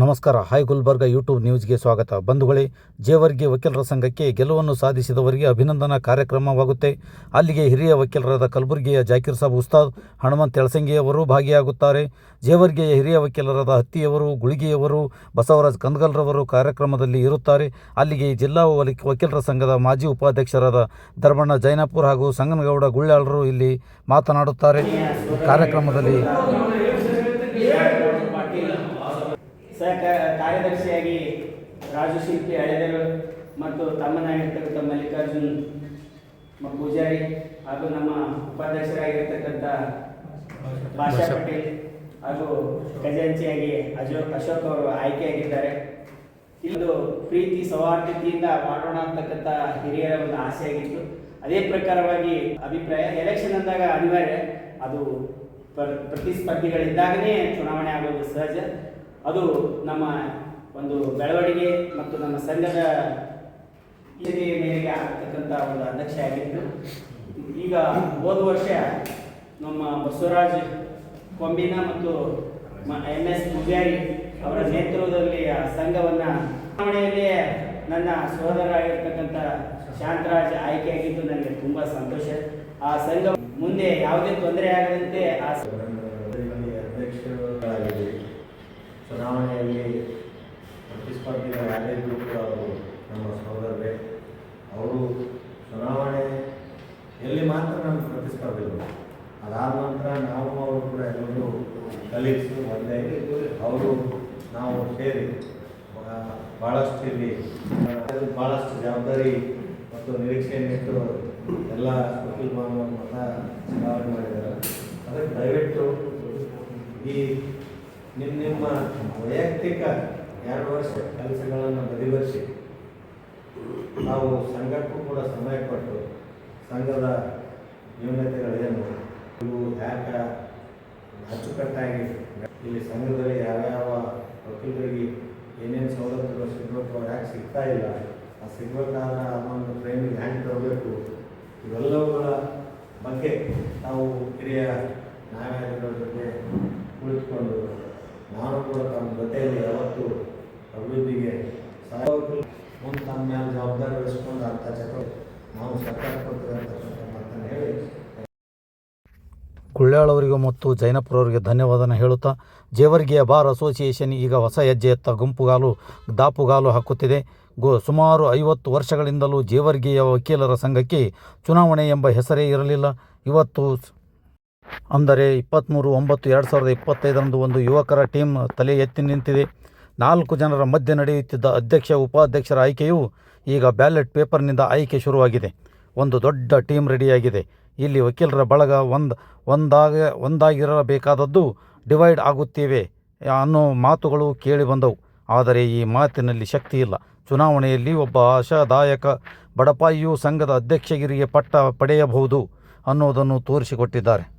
ನಮಸ್ಕಾರ. Hi Gulbarga YouTube ನ್ಯೂಸ್ಗೆ ಸ್ವಾಗತ. ಬಂಧುಗಳೇ, ಜೇವರ್ಗಿ ವಕೀಲರ ಸಂಘಕ್ಕೆ ಗೆಲುವನ್ನು ಸಾಧಿಸಿದವರಿಗೆ ಅಭಿನಂದನಾ ಕಾರ್ಯಕ್ರಮವಾಗುತ್ತೆ. ಅಲ್ಲಿಗೆ ಹಿರಿಯ ವಕೀಲರಾದ ಕಲಬುರಗಿಯ ಜಾಕಿರ್ ಸಾಬ್ ಉಸ್ತಾದ್, ಹನುಮಂತ್ ಎಳಸಂಗಿಯವರು ಭಾಗಿಯಾಗುತ್ತಾರೆ. ಜೇವರ್ಗಿಯ ಹಿರಿಯ ವಕೀಲರಾದ ಹತ್ತಿಯವರು, ಗುಳಿಗೆಯವರು, ಬಸವರಾಜ್ ಕಂದಗಲ್ರವರು ಕಾರ್ಯಕ್ರಮದಲ್ಲಿ ಇರುತ್ತಾರೆ. ಅಲ್ಲಿಗೆ ಜಿಲ್ಲಾ ವಕೀಲರ ಸಂಘದ ಮಾಜಿ ಉಪಾಧ್ಯಕ್ಷರಾದ ಧರ್ಮಣ್ಣ ಜೈನಾಪುರ್ ಹಾಗೂ ಸಂಗನಗೌಡ ಗುಳ್ಳಾಳರು ಇಲ್ಲಿ ಮಾತನಾಡುತ್ತಾರೆ. ಕಾರ್ಯಕ್ರಮದಲ್ಲಿ ಸಹ ಕಾರ್ಯದರ್ಶಿಯಾಗಿ ರಾಜು ಶಿಲ್ಪಿ ಹಳೆದರು ಮತ್ತು ತಮ್ಮನಾಗಿರ್ತಕ್ಕಂಥ ಮಲ್ಲಿಕಾರ್ಜುನ್ ಪೂಜಾರಿ ಹಾಗೂ ನಮ್ಮ ಉಪಾಧ್ಯಕ್ಷರಾಗಿರ್ತಕ್ಕಂಥ ಭಾಷಾ ಪಟೇಲ್ ಹಾಗೂ ಖಜಾಂಚಿಯಾಗಿ ಅಶೋಕ್ ಅಶೋಕ್ ಅವರು ಆಯ್ಕೆಯಾಗಿದ್ದಾರೆ. ಇದು ಪ್ರೀತಿ ಸೌಹಾರ್ದತೆಯಿಂದ ಮಾಡೋಣ ಅಂತಕ್ಕಂಥ ಹಿರಿಯರ ಒಂದು ಆಸೆಯಾಗಿತ್ತು. ಅದೇ ಪ್ರಕಾರವಾಗಿ ಅಭಿಪ್ರಾಯ ಎಲೆಕ್ಷನ್ ಅಂದಾಗ ಅನಿವಾರ್ಯ. ಅದು ಪ್ರತಿಸ್ಪರ್ಧಿಗಳಿದ್ದಾಗಲೇ ಚುನಾವಣೆ ಆಗೋದು ಸಹಜ. ಅದು ನಮ್ಮ ಒಂದು ಬೆಳವಣಿಗೆ ಮತ್ತು ನಮ್ಮ ಸಂಘದ ಮೇರೆಗೆ ಆಗ್ತಕ್ಕಂಥ ಒಂದು ಅಧ್ಯಕ್ಷ ಆಗಿತ್ತು ಈಗ ಹೋದ ವರ್ಷ ನಮ್ಮ ಬಸವರಾಜ್ ಕೊಂಬಿನ ಮತ್ತು ಎಂ ಎಸ್ ಪೂಜಾರಿ ಅವರ ನೇತೃತ್ವದಲ್ಲಿ ಆ ಸಂಘವನ್ನು ಚುನಾವಣೆಯಲ್ಲಿ ನನ್ನ ಸಹೋದರ ಆಗಿರ್ತಕ್ಕಂಥ ಶಾಂತರಾಜ್ ಆಯ್ಕೆಯಾಗಿದ್ದು, ನನಗೆ ತುಂಬ ಸಂತೋಷ. ಆ ಸಂಘ ಮುಂದೆ ಯಾವುದೇ ತೊಂದರೆ ಆಗದಂತೆ ಆ ಸ- ಇದರಲ್ಲಿ ಅಧ್ಯಕ್ಷರಾಗಿದ್ದೀವಿ ಚುನಾವಣೆಯಲ್ಲಿ ಪ್ರತಿಸ್ಪರ್ಧಿಗಳು ಯಾರಿದ್ರು ಕೂಡ ಅವರು ನಮ್ಮ ಸಹೋದರರೇ ಅವರು ಚುನಾವಣೆ ಎಲ್ಲಿ ಮಾತ್ರ ನಾವು ಪ್ರತಿಸ್ಪರ್ಧಿಗಳು. ಅದಾದ ನಂತರ ನಾವು ಅವರು ಕೂಡ ಎಲ್ಲರೂ ಕಲೀಗ್ಸು ಒಂದೇ ಅವರು ನಾವು ಸೇರಿ ಭಾಳಷ್ಟು ಇಲ್ಲಿ ಭಾಳಷ್ಟು ಜವಾಬ್ದಾರಿ ಮತ್ತು ನಿರೀಕ್ಷೆಯನ್ನಿಟ್ಟು ಎಲ್ಲ ವಕೀಲ್ ಮಾಡುವಂತ ಮತ ಮಾಡಿದ್ದಾರೆ. ಅದಕ್ಕೆ ದಯವಿಟ್ಟು ಈ ನಿಮ್ಮ ನಿಮ್ಮ ವೈಯಕ್ತಿಕ ಎರಡು ವರ್ಷ ಕೆಲಸಗಳನ್ನು ಬದಿವರಿಸಿ. ನಾವು ಸಂಘಕ್ಕೂ ಕೂಡ ಸಮಯ ಕೊಟ್ಟು ಸಂಘದ ನ್ಯೂನತೆಗಳೇನು? ಇವು ಯಾಕೆ ಅಚ್ಚುಕಟ್ಟಾಗಿ ಇಲ್ಲಿ ಸಂಘದಲ್ಲಿ ಯಾವ್ಯಾವ ವಕೀಲರಿಗೆ ಏನೇನು ಸವಲತ್ತುಗಳು ಸಿಗಬೇಕು ಯಾಕೆ ಸಿಗ್ತಾ ಇಲ್ಲ? ಆ ಸಿಗಬೇಕಾದ ಒಂದು ಟ್ರೈನಿಗೆ ಹ್ಯಾಂಗೆ ತರಬೇಕು ಇವೆಲ್ಲವುಗಳ ಬಗ್ಗೆ ನಾವು ಹಿರಿಯ ನ್ಯಾಯಾಲಯಗಳ ಜೊತೆ ಕುಳಿತುಕೊಂಡು ನಾನು ಕೂಡ ತಮ್ಮ ಜೊತೆಯಲ್ಲಿ ಯಾವತ್ತು ಅಭಿವೃದ್ಧಿಗೆ ಸಹಾಯ ಮುಂದೆ ತಮ್ಮ ಮೇಲೆ ಜವಾಬ್ದಾರಿ ವಹಿಸ್ಕೊಂಡು ಅಂಥ ಚಟು ನಾವು ಸರ್ಕಾರ ಗುಳ್ಯಾಳವರಿಗೂ ಮತ್ತು ಜೈನಪುರವರಿಗೆ ಧನ್ಯವಾದನ ಹೇಳುತ್ತಾ, ಜೇವರ್ಗಿಯ ಬಾರ್ ಅಸೋಸಿಯೇಷನ್ ಈಗ ಹೊಸ ಹೆಜ್ಜೆಯತ್ತ ಗುಂಪುಗಾಲು, ದಾಪುಗಾಲು ಹಾಕುತ್ತಿದೆ. ಗೋ, ಸುಮಾರು ಐವತ್ತು ವರ್ಷಗಳಿಂದಲೂ ಜೇವರ್ಗಿಯ ವಕೀಲರ ಸಂಘಕ್ಕೆ ಚುನಾವಣೆ ಎಂಬ ಹೆಸರೇ ಇರಲಿಲ್ಲ. ಇವತ್ತು ಅಂದರೆ ಇಪ್ಪತ್ತ್ಮೂರು ಒಂಬತ್ತು ಎರಡು ಸಾವಿರದ ಇಪ್ಪತ್ತೈದರಂದು ಒಂದು ಯುವಕರ ಟೀಮ್ ತಲೆ ಎತ್ತಿ ನಿಂತಿದೆ. ನಾಲ್ಕು ಜನರ ಮಧ್ಯೆ ನಡೆಯುತ್ತಿದ್ದ ಅಧ್ಯಕ್ಷ, ಉಪಾಧ್ಯಕ್ಷರ ಆಯ್ಕೆಯು ಈಗ ಬ್ಯಾಲೆಟ್ ಪೇಪರ್ನಿಂದ ಆಯ್ಕೆ ಶುರುವಾಗಿದೆ. ಒಂದು ದೊಡ್ಡ ಟೀಮ್ ರೆಡಿಯಾಗಿದೆ. ಇಲ್ಲಿ ವಕೀಲರ ಬಳಗ ಒಂದು, ಒಂದಾಗ, ಒಂದಾಗಿರಬೇಕಾದದ್ದು ಡಿವೈಡ್ ಆಗುತ್ತೇವೆ ಅನ್ನೋ ಮಾತುಗಳು ಕೇಳಿ ಬಂದವು. ಆದರೆ ಈ ಮಾತಿನಲ್ಲಿ ಶಕ್ತಿ ಇಲ್ಲ. ಚುನಾವಣೆಯಲ್ಲಿ ಒಬ್ಬ ಆಶಾದಾಯಕ ಬಡಪಾಯಿಯು ಸಂಘದ ಅಧ್ಯಕ್ಷಗಿರಿಗೆ ಪಟ್ಟ ಪಡೆಯಬಹುದು ಅನ್ನೋದನ್ನು ತೋರಿಸಿಕೊಟ್ಟಿದ್ದಾರೆ.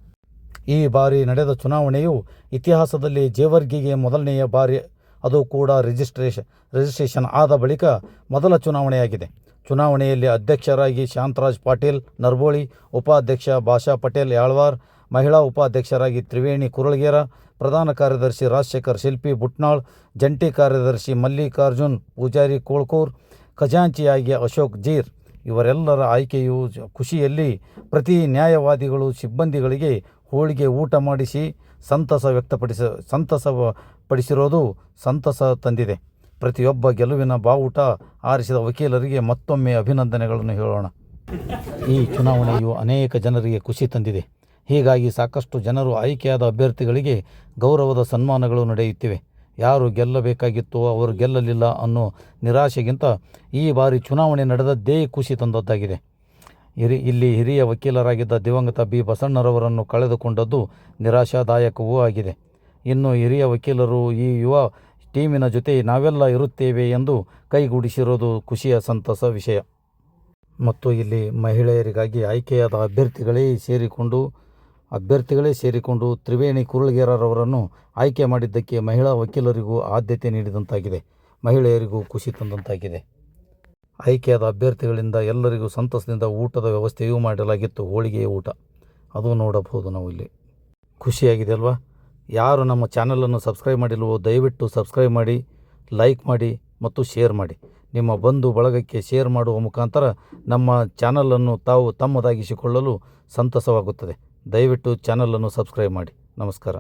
ಈ ಬಾರಿ ನಡೆದ ಚುನಾವಣೆಯು ಇತಿಹಾಸದಲ್ಲಿ ಜೇವರ್ಗಿಗೆ ಮೊದಲನೆಯ ಬಾರಿ. ಅದು ಕೂಡ ರಿಜಿಸ್ಟ್ರೇಷನ್ ರಿಜಿಸ್ಟ್ರೇಷನ್ ಆದ ಬಳಿಕ ಮೊದಲ ಚುನಾವಣೆಯಾಗಿದೆ. ಚುನಾವಣೆಯಲ್ಲಿ ಅಧ್ಯಕ್ಷರಾಗಿ ಶಾಂತರಾಜ್ ಪಾಟೀಲ್, ನರ್ಬೋಳಿ ಉಪಾಧ್ಯಕ್ಷ ಭಾಷಾ ಪಟೇಲ್ ಯಾಳ್ವಾರ್, ಮಹಿಳಾ ಉಪಾಧ್ಯಕ್ಷರಾಗಿ ತ್ರಿವೇಣಿ ಕುರಳಗೇರ, ಪ್ರಧಾನ ಕಾರ್ಯದರ್ಶಿ ರಾಜಶೇಖರ್ ಶಿಲ್ಪಿ ಬುಟ್ನಾಳ್ ಜಂಟಿ ಕಾರ್ಯದರ್ಶಿ ಮಲ್ಲಿಕಾರ್ಜುನ್, ಪೂಜಾರಿ ಕೋಳ್ಕೂರ್, ಖಜಾಂಚಿಯಾಗಿ ಅಶೋಕ್ ಜೀರ್. ಇವರೆಲ್ಲರ ಆಯ್ಕೆಯು ಖುಷಿಯಲ್ಲಿ ಪ್ರತಿ ನ್ಯಾಯವಾದಿಗಳು ಸಿಬ್ಬಂದಿಗಳಿಗೆ ಹೋಳಿಗೆ ಊಟ ಮಾಡಿಸಿ ಸಂತಸ ವ್ಯಕ್ತಪಡಿಸ, ಸಂತಸ ಪಡಿಸಿರೋದು ಸಂತಸ ತಂದಿದೆ. ಪ್ರತಿಯೊಬ್ಬ ಗೆಲುವಿನ ಬಾವುಟ ಆರಿಸಿದ ವಕೀಲರಿಗೆ ಮತ್ತೊಮ್ಮೆ ಅಭಿನಂದನೆಗಳನ್ನು ಹೇಳೋಣ. ಈ ಚುನಾವಣೆಯು ಅನೇಕ ಜನರಿಗೆ ಖುಷಿ ತಂದಿದೆ. ಹೀಗಾಗಿ ಸಾಕಷ್ಟು ಜನರು ಆಯ್ಕೆಯಾದ ಅಭ್ಯರ್ಥಿಗಳಿಗೆ ಗೌರವದ ಸನ್ಮಾನಗಳು ನಡೆಯುತ್ತಿವೆ. ಯಾರು ಗೆಲ್ಲಬೇಕಾಗಿತ್ತೋ ಅವರು ಗೆಲ್ಲಲಿಲ್ಲ ಅನ್ನೋ ನಿರಾಶೆಗಿಂತ ಈ ಬಾರಿ ಚುನಾವಣೆ ನಡೆದದ್ದೇ ಖುಷಿ ತಂದದ್ದಾಗಿದೆ. ಹಿರಿ, ಇಲ್ಲಿ ಹಿರಿಯ ವಕೀಲರಾಗಿದ್ದ ದಿವಂಗತ ಬಿ. ಬಸಣ್ಣರವರನ್ನು ಕಳೆದುಕೊಂಡದ್ದು ನಿರಾಶಾದಾಯಕವೂ ಆಗಿದೆ. ಇನ್ನು ಹಿರಿಯ ವಕೀಲರು ಈ ಯುವ ಟೀಮಿನ ಜೊತೆ ನಾವೆಲ್ಲ ಇರುತ್ತೇವೆ ಎಂದು ಕೈಗೂಡಿಸಿರೋದು ಖುಷಿಯ ಸಂತಸ ವಿಷಯ. ಮತ್ತು ಇಲ್ಲಿ ಮಹಿಳೆಯರಿಗಾಗಿ ಆಯ್ಕೆಯಾದ ಅಭ್ಯರ್ಥಿಗಳೇ ಸೇರಿಕೊಂಡು ಅಭ್ಯರ್ಥಿಗಳೇ ಸೇರಿಕೊಂಡು ತ್ರಿವೇಣಿ ಕುರುಳಗೇರರವರನ್ನು ಆಯ್ಕೆ ಮಾಡಿದ್ದಕ್ಕೆ ಮಹಿಳಾ ವಕೀಲರಿಗೂ ಆದ್ಯತೆ ನೀಡಿದಂತಾಗಿದೆ. ಮಹಿಳೆಯರಿಗೂ ಖುಷಿ ತಂದಂತಾಗಿದೆ. ಆಯ್ಕೆಯಾದ ಅಭ್ಯರ್ಥಿಗಳಿಂದ ಎಲ್ಲರಿಗೂ ಸಂತಸದಿಂದ ಊಟದ ವ್ಯವಸ್ಥೆಯೂ ಮಾಡಲಾಗಿತ್ತು. ಹೋಳಿಗೆಯ ಊಟ. ಅದು ನೋಡಬಹುದು ನಾವು ಇಲ್ಲಿ. ಖುಷಿಯಾಗಿದೆ ಅಲ್ವಾ? ಯಾರು ನಮ್ಮ ಚಾನಲನ್ನು ಸಬ್ಸ್ಕ್ರೈಬ್ ಮಾಡಿಲ್ವೋ ದಯವಿಟ್ಟು ಸಬ್ಸ್ಕ್ರೈಬ್ ಮಾಡಿ, ಲೈಕ್ ಮಾಡಿ ಮತ್ತು ಶೇರ್ ಮಾಡಿ. ನಿಮ್ಮ ಬಂಧು ಬಳಗಕ್ಕೆ ಶೇರ್ ಮಾಡುವ ಮುಖಾಂತರ ನಮ್ಮ ಚಾನಲನ್ನು ತಾವು ತಮ್ಮದಾಗಿಸಿಕೊಳ್ಳಲು ಸಂತಸವಾಗುತ್ತದೆ. ದಯವಿಟ್ಟು ಚಾನಲನ್ನು ಸಬ್ಸ್ಕ್ರೈಬ್ ಮಾಡಿ. ನಮಸ್ಕಾರ.